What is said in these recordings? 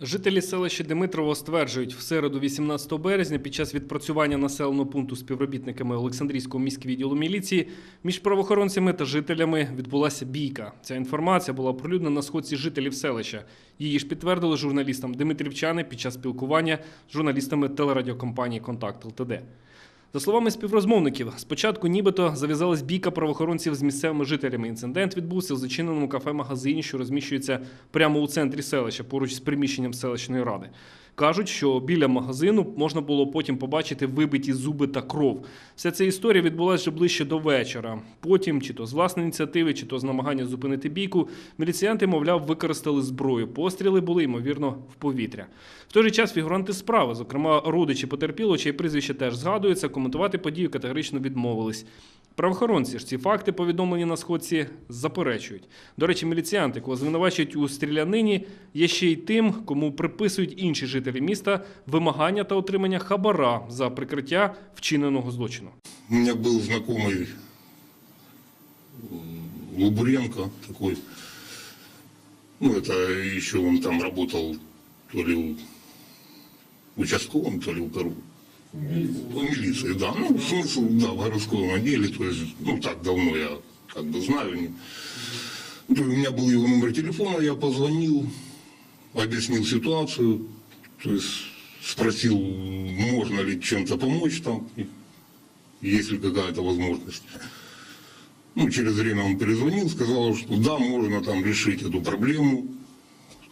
Жителі селища Димитрово стверджують, в середу 18 березня під час відпрацювання населеного пункту співробітниками Олександрійського міськвідділу міліції між правоохоронцями та жителями відбулася бійка. Ця інформація була оприлюднена на сходці жителів селища. Її ж підтвердили журналістам Димитрівчани під час спілкування з журналістами телерадіокомпанії Контакт ЛТД. За словами співрозмовників, спочатку нібито зав'язалась бійка правоохоронців з місцевими жителями. Інцидент відбувся в зачиненому кафе-магазині, що розміщується прямо у центрі селища, поруч з приміщенням селищної ради. Кажуть, що біля магазину можна було потім побачити вибиті зуби та кров. Вся ця історія відбулася вже ближче до вечора. Потім, чи то з власної ініціативи, чи то з намагання зупинити бійку, міліціянти, мовляв, використали зброю. Постріли були, ймовірно, в повітря. В той же час фігуранти справи, зокрема родичі потерпілого, чиє прізвище теж згадується, коментувати подію категорично відмовились. Правоохоронці ж ці факти, повідомлені на сходці, заперечують. До речі, міліціянти, кого звинувачують у стрілянині, є ще й тим, кому приписують інші жителі міста вимагання та отримання хабара за прикриття вчиненого злочину. У меня был знакомый м, Лубуренко такой. Ну, это еще он там работал то ли участковым, то ли у Перу. В милиции, да. Ну, смысл, да, в городском отделе. То есть, ну, так давно я как бы знаю. Не- Ну, У меня был его номер телефона, я позвонил, объяснил ситуацию. То есть спросил, можно ли чем-то помочь там, есть ли какая-то возможность. Ну, через время он перезвонил, сказал, что да, можно там решить эту проблему.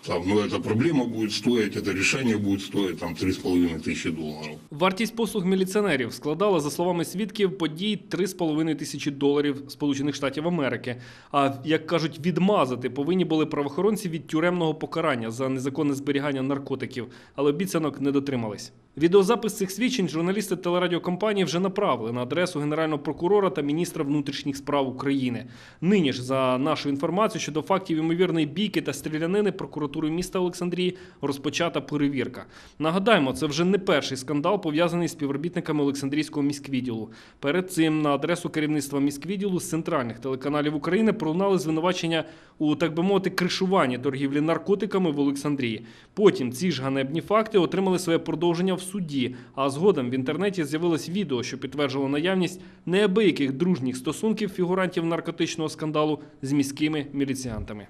Там, но эта проблема будет стоить, это решение будет стоить там 3,5 тысячи долларов. Вартість послуг міліціонерів складала, за словами свідків, подій 3,5 тисячі доларів Сполучених Штатів Америки. А як кажуть, відмазати повинні були правоохоронці від тюремного покарання за незаконне зберігання наркотиків, але обіцянок не дотримались. Відеозапис цих свідчень журналісти телерадіокомпанії вже направили на адресу генерального прокурора та міністра внутрішніх справ України. Нині ж, за нашу інформацію щодо фактів ймовірної бійки та стрілянини прокуратурою міста Олександрії розпочата перевірка. Нагадаємо, це вже не перший скандал пов'язаний з співробітниками Олександрійського міськвідділу. Перед цим на адресу керівництва міськвідділу з центральних телеканалів України пролунали звинувачення у так би мовити кришуванні торгівлі наркотиками в Олександрії. Потім ці ж ганебні факти отримали своє продовження в суді. А згодом в інтернеті з'явилось відео, що підтверджило наявність неабияких дружніх стосунків фігурантів наркотичного скандалу з міськими міліціянтами.